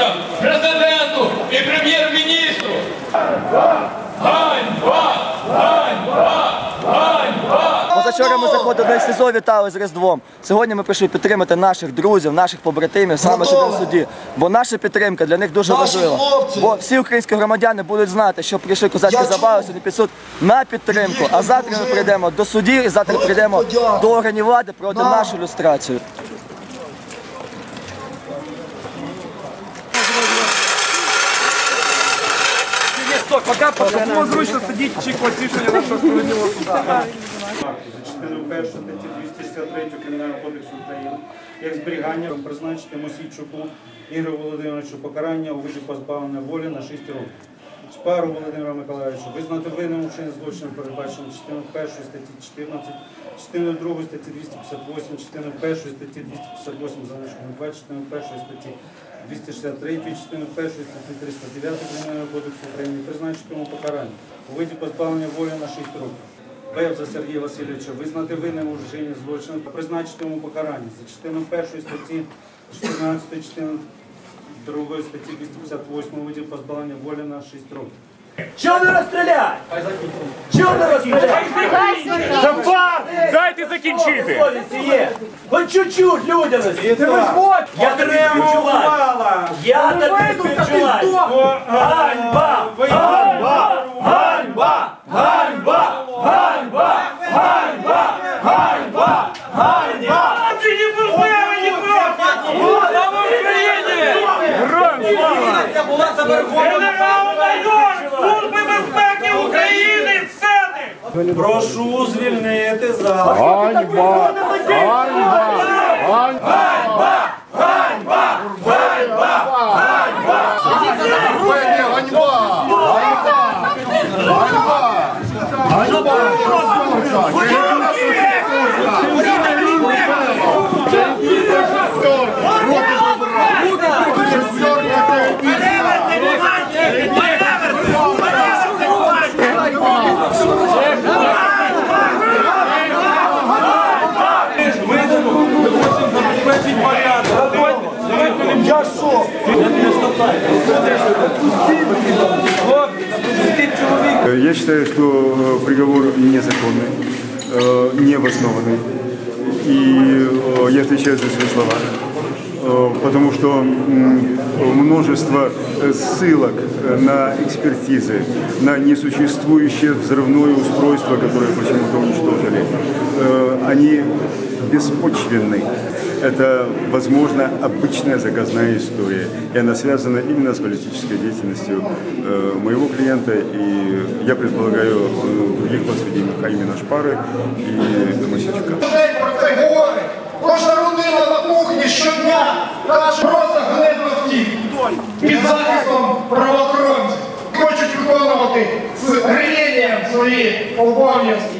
міністрам, президенту і прем'єр-міністру. Ганьба! Ганьба! Ганьба! Ми заходили в СІЗО, вітали з Різдвом. Сьогодні ми прийшли підтримати наших друзів, наших побратимів, саме сюди в суді. Бо наша підтримка для них дуже важлива. Бо всі українські громадяни будуть знати, що прийшли козацькі забави сьогодні під суд на підтримку. А завтра ми прийдемо до судів і завтра прийдемо до органів влади проти нашу люстрацію. Стоп, пока, пока було зручно сидіти, чекати рішення нашого справедливого суда. за частиною першої статті 263 Кримінального кодексу України як зберігання призначити Мосійчуку Ігорю Володимировичу покарання у виді позбавлення волі на 6 років. Шпару Володимира Миколаївича визнати винним у вчиненні злочину передбачено частиною першої статті 14, частиною 2 статті 258, частиною першої статті 258 залишкою 2, частиною першої статті 263, частиною першої статті 309 Кримінального кодексу України призначити йому покарання у виді позбавлення волі на 6 років. Бевза Сергія Васильовича визнати винним у вчиненні злочину та призначити йому покарання за частиною першої статті 14, частиною 2 статті 258 у виді позбавлення волі на 6 років. Чого не розстріляй? Чого не розстріляй? Дайте закінчити! Совісті є. Хоч чуть-чуть людяності. Я тобі співчуваю. Я тобі співчуваю. Ганьба! Ганьба! Ганьба! Ганьба! Ганьба! Ганьба! Ганьба! Ганьба! Ти не позбавлені прав! Слава Україні! Героям слава! Генерал-майор Служби безпеки України Сеник! Прошу звільнити зал. Я считаю, что э, приговор незаконный, э, необоснованный. И э, я отвечаю за свои слова. Э, Потому что множество э, ссылок э, на экспертизы, на несуществующее взрывное устройство, которое почему-то уничтожили, они беспочвенны. Это, возможно, обычная заказная история. И она связана именно с политической деятельностью моего клиента и, я предполагаю, других подсудимых, а именно Шпары и Мосичука. Захистом правоохоронців. Хочуть виконувати з рвінням свої обов'язки.